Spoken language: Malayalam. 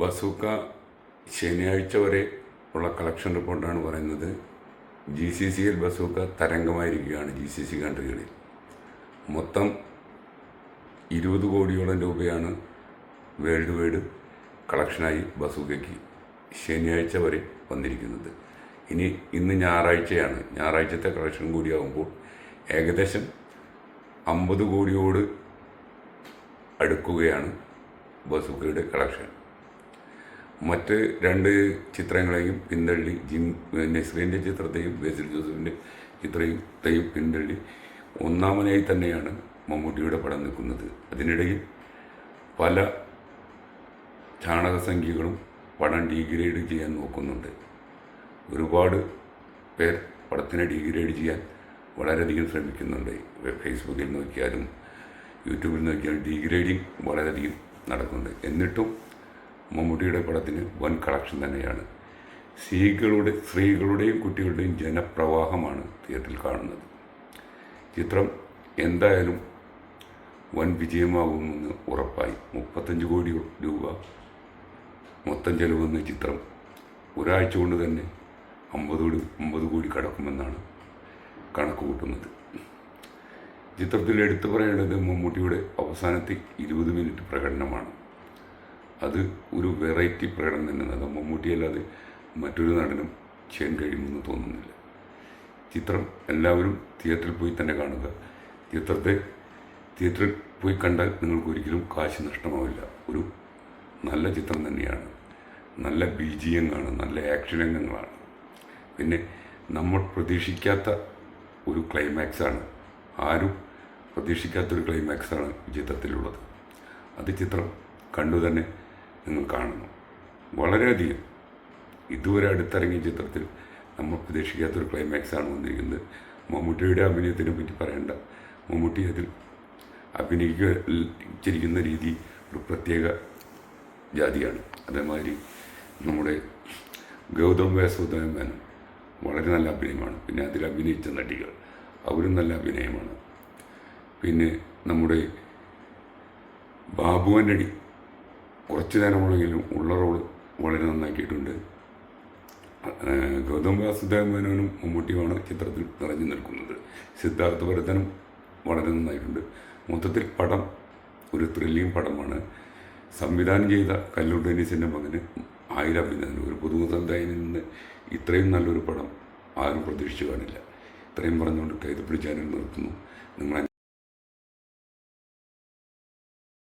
ബസൂക്ക ശനിയാഴ്ച വരെ ഉള്ള കളക്ഷൻ റിപ്പോർട്ടാണ് പറയുന്നത്. ജി സി സിയിൽ ബസൂക്ക തരംഗമായിരിക്കുകയാണ് ജി സി സി കൺട്രികളിൽ. മൊത്തം ഇരുപത് കോടിയോളം രൂപയാണ് വേൾഡ് വൈഡ് കളക്ഷനായി ബസൂക്കയ്ക്ക് ശനിയാഴ്ച വരെ വന്നിരിക്കുന്നത്. ഇനി ഇന്ന് ഞായറാഴ്ചയാണ്. ഞായറാഴ്ചത്തെ കളക്ഷൻ കൂടിയാകുമ്പോൾ ഏകദേശം അമ്പത് കോടിയോട് അടുക്കുകയാണ് ബസൂക്കയുടെ കളക്ഷൻ. മറ്റ് രണ്ട് ചിത്രങ്ങളെയും പിന്തള്ളി ജിം നസ്രീന്റെ ചിത്രത്തെയും ബേസിൽ ജോസഫിന്റെ ചിത്രത്തെയും പിന്തള്ളി. ഒന്നാമനായി തന്നെയാണ് മമ്മൂട്ടിയുടെ പടം നിൽക്കുന്നത്. അതിനിടയിൽ പല ചാണകസംഖ്യകളും പടം ഡീഗ്രേഡ് ചെയ്യാൻ നോക്കുന്നുണ്ട്. ഒരുപാട് പേർ പടത്തിനെ ഡീഗ്രേഡ് ചെയ്യാൻ വളരെയധികം ശ്രമിക്കുന്നുണ്ട്. ഫേസ്ബുക്കിൽ നോക്കിയാലും യൂട്യൂബിൽ നോക്കിയാലും ഡീഗ്രേഡിങ് വളരെയധികം നടക്കുന്നുണ്ട്. എന്നിട്ടും മമ്മൂട്ടിയുടെ പടത്തിന് വൻ കളക്ഷൻ തന്നെയാണ്. സ്ത്രീകളുടെ സ്ത്രീകളുടെയും കുട്ടികളുടെയും ജനപ്രവാഹമാണ് തിയേറ്ററിൽ കാണുന്നത്. ചിത്രം എന്തായാലും വൻ വിജയമാകുമെന്ന് ഉറപ്പായി. മുപ്പത്തഞ്ച് കോടി രൂപ മൊത്തം ചെലവെന്ന ചിത്രം ഒരാഴ്ച കൊണ്ട് തന്നെ അമ്പത് കോടി അമ്പത് കോടി കടക്കുമെന്നാണ് കണക്ക് കൂട്ടുന്നത്. ചിത്രത്തിൽ എടുത്തു പറയേണ്ടത് മമ്മൂട്ടിയുടെ അവസാനത്തെ ഇരുപത് മിനിറ്റ് പ്രകടനമാണ്. അത് ഒരു വെറൈറ്റി പ്രകടനം തന്നെയാണ്. അത് മമ്മൂട്ടിയല്ലാതെ മറ്റൊരു നടനും ചെയ്യാൻ കഴിയുമെന്ന് തോന്നുന്നില്ല. ചിത്രം എല്ലാവരും തിയേറ്ററിൽ പോയി തന്നെ കാണുക. ചിത്രത്തെ തിയേറ്ററിൽ പോയി കണ്ടാൽ നിങ്ങൾക്ക് ഒരിക്കലും കാശ് നഷ്ടമാവില്ല. ഒരു നല്ല ചിത്രം തന്നെയാണ്. നല്ല ബി ജി എങ്ങാണ് നല്ല ആക്ഷൻ രംഗങ്ങളാണ്. പിന്നെ നമ്മൾ പ്രതീക്ഷിക്കാത്ത ഒരു ക്ലൈമാക്സാണ് ആരും പ്രതീക്ഷിക്കാത്തൊരു ക്ലൈമാക്സാണ് ചിത്രത്തിലുള്ളത്. അത് ചിത്രം കണ്ടു തന്നെ നിങ്ങൾ കാണുന്നു. വളരെയധികം. ഇതുവരെ അടുത്തിറങ്ങിയ ചിത്രത്തിൽ നമ്മൾ പ്രതീക്ഷിക്കാത്തൊരു ക്ലൈമാക്സാണ് വന്നിരിക്കുന്നത്. മമ്മൂട്ടിയുടെ അഭിനയത്തിനെ പറ്റി പറയേണ്ട. മമ്മൂട്ടി അതിൽ അഭിനയിക്കുന്ന രീതി ഒരു പ്രത്യേക ജാതിയാണ്. അതേമാതിരി നമ്മുടെ ഗൗതം വ്യാസോദയം വളരെ നല്ല അഭിനയമാണ്. പിന്നെ അതിൽ അഭിനയിച്ച നടികൾ അവരും നല്ല അഭിനയമാണ്. പിന്നെ നമ്മുടെ ബാബുവനടി കുറച്ച് നേരമുള്ളെങ്കിലും ഉള്ള റോൾ വളരെ നന്നാക്കിയിട്ടുണ്ട്. ഗൗതം വാസുദേവ മേനോനും മമ്മൂട്ടിയുമാണ് ചിത്രത്തിൽ നിറഞ്ഞു നിൽക്കുന്നത്. സിദ്ധാർത്ഥ ഭരതനും വളരെ നന്നായിട്ടുണ്ട്. മൊത്തത്തിൽ പടം ഒരു ത്രില്ലിംഗ് പടമാണ്. സംവിധാനം ചെയ്ത കല്ലൂർ ഡെന്നീസിന്റെ മകന് ആയിരം അഭിനന്ദനം ഒരു പുതുമുഖസമുദായനിൽ നിന്ന് ഇത്രയും നല്ലൊരു പടം ആരും പ്രതീക്ഷിച്ചു കാണില്ല. ഇത്രയും പറഞ്ഞുകൊണ്ട് കൈതപ്പിടിച്ചാനും നിർത്തുന്നു. നിങ്ങൾ